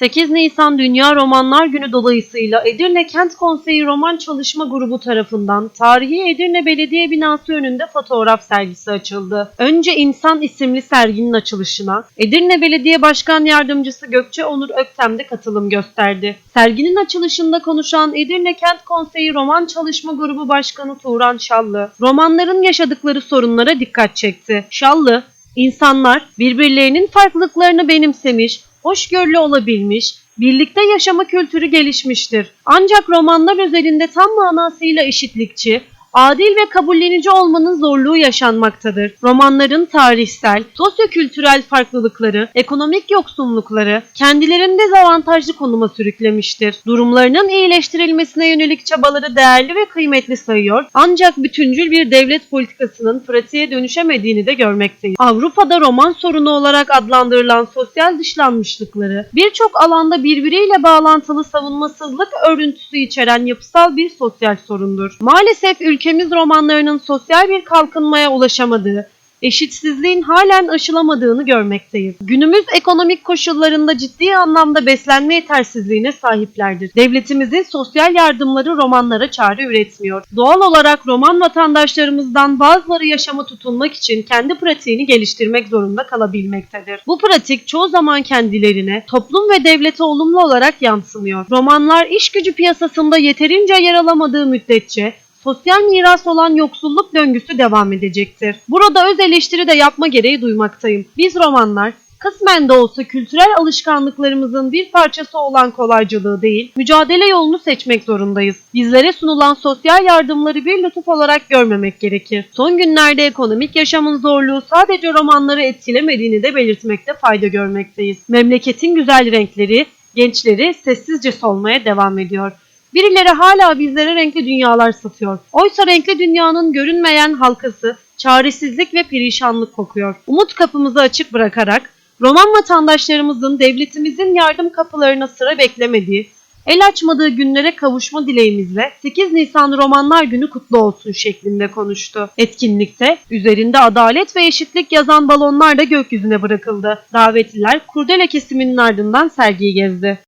8 Nisan Dünya Romanlar Günü dolayısıyla Edirne Kent Konseyi Roman Çalışma Grubu tarafından tarihi Edirne Belediye Binası önünde fotoğraf sergisi açıldı. Önce İnsan isimli serginin açılışına Edirne Belediye Başkan Yardımcısı Gökçe Onur Öktem de katılım gösterdi. Serginin açılışında konuşan Edirne Kent Konseyi Roman Çalışma Grubu Başkanı Turan Şallı, romanların yaşadıkları sorunlara dikkat çekti. Şallı, insanlar birbirlerinin farklılıklarını benimsemiş, hoşgörülü olabilmiş, birlikte yaşama kültürü gelişmiştir. Ancak romanlar özelinde tam manasıyla eşitlikçi, adil ve kabullenici olmanın zorluğu yaşanmaktadır. Romanların tarihsel, sosyokültürel farklılıkları, ekonomik yoksunlukları kendilerini dezavantajlı konuma sürüklemiştir. Durumlarının iyileştirilmesine yönelik çabaları değerli ve kıymetli sayıyor ancak bütüncül bir devlet politikasının pratiğe dönüşemediğini de görmekteyiz. Avrupa'da roman sorunu olarak adlandırılan sosyal dışlanmışlıkları birçok alanda birbiriyle bağlantılı savunmasızlık örüntüsü içeren yapısal bir sosyal sorundur. Maalesef ülkemiz romanlarının sosyal bir kalkınmaya ulaşamadığı, eşitsizliğin halen aşılamadığını görmekteyiz. Günümüz ekonomik koşullarında ciddi anlamda beslenme yetersizliğine sahiplerdir. Devletimizin sosyal yardımları romanlara çare üretmiyor. Doğal olarak roman vatandaşlarımızdan bazıları yaşama tutunmak için kendi pratiğini geliştirmek zorunda kalabilmektedir. Bu pratik çoğu zaman kendilerine, toplum ve devlete olumlu olarak yansımıyor. Romanlar iş gücü piyasasında yeterince yer alamadığı müddetçe sosyal miras olan yoksulluk döngüsü devam edecektir. Burada öz eleştiri de yapma gereği duymaktayım. Biz romanlar kısmen de olsa kültürel alışkanlıklarımızın bir parçası olan kolaycılığı değil, mücadele yolunu seçmek zorundayız. Bizlere sunulan sosyal yardımları bir lütuf olarak görmemek gerekir. Son günlerde ekonomik yaşamın zorluğu sadece romanları etkilemediğini de belirtmekte fayda görmekteyiz. Memleketin güzel renkleri, gençleri sessizce solmaya devam ediyor. Birileri hala bizlere renkli dünyalar satıyor. Oysa renkli dünyanın görünmeyen halkası çaresizlik ve perişanlık kokuyor. Umut kapımızı açık bırakarak Roman vatandaşlarımızın devletimizin yardım kapılarına sıra beklemediği, el açmadığı günlere kavuşma dileğimizle 8 Nisan Romanlar Günü kutlu olsun şeklinde konuştu. Etkinlikte üzerinde adalet ve eşitlik yazan balonlar da gökyüzüne bırakıldı. Davetliler kurdele kesiminin ardından sergiyi gezdi.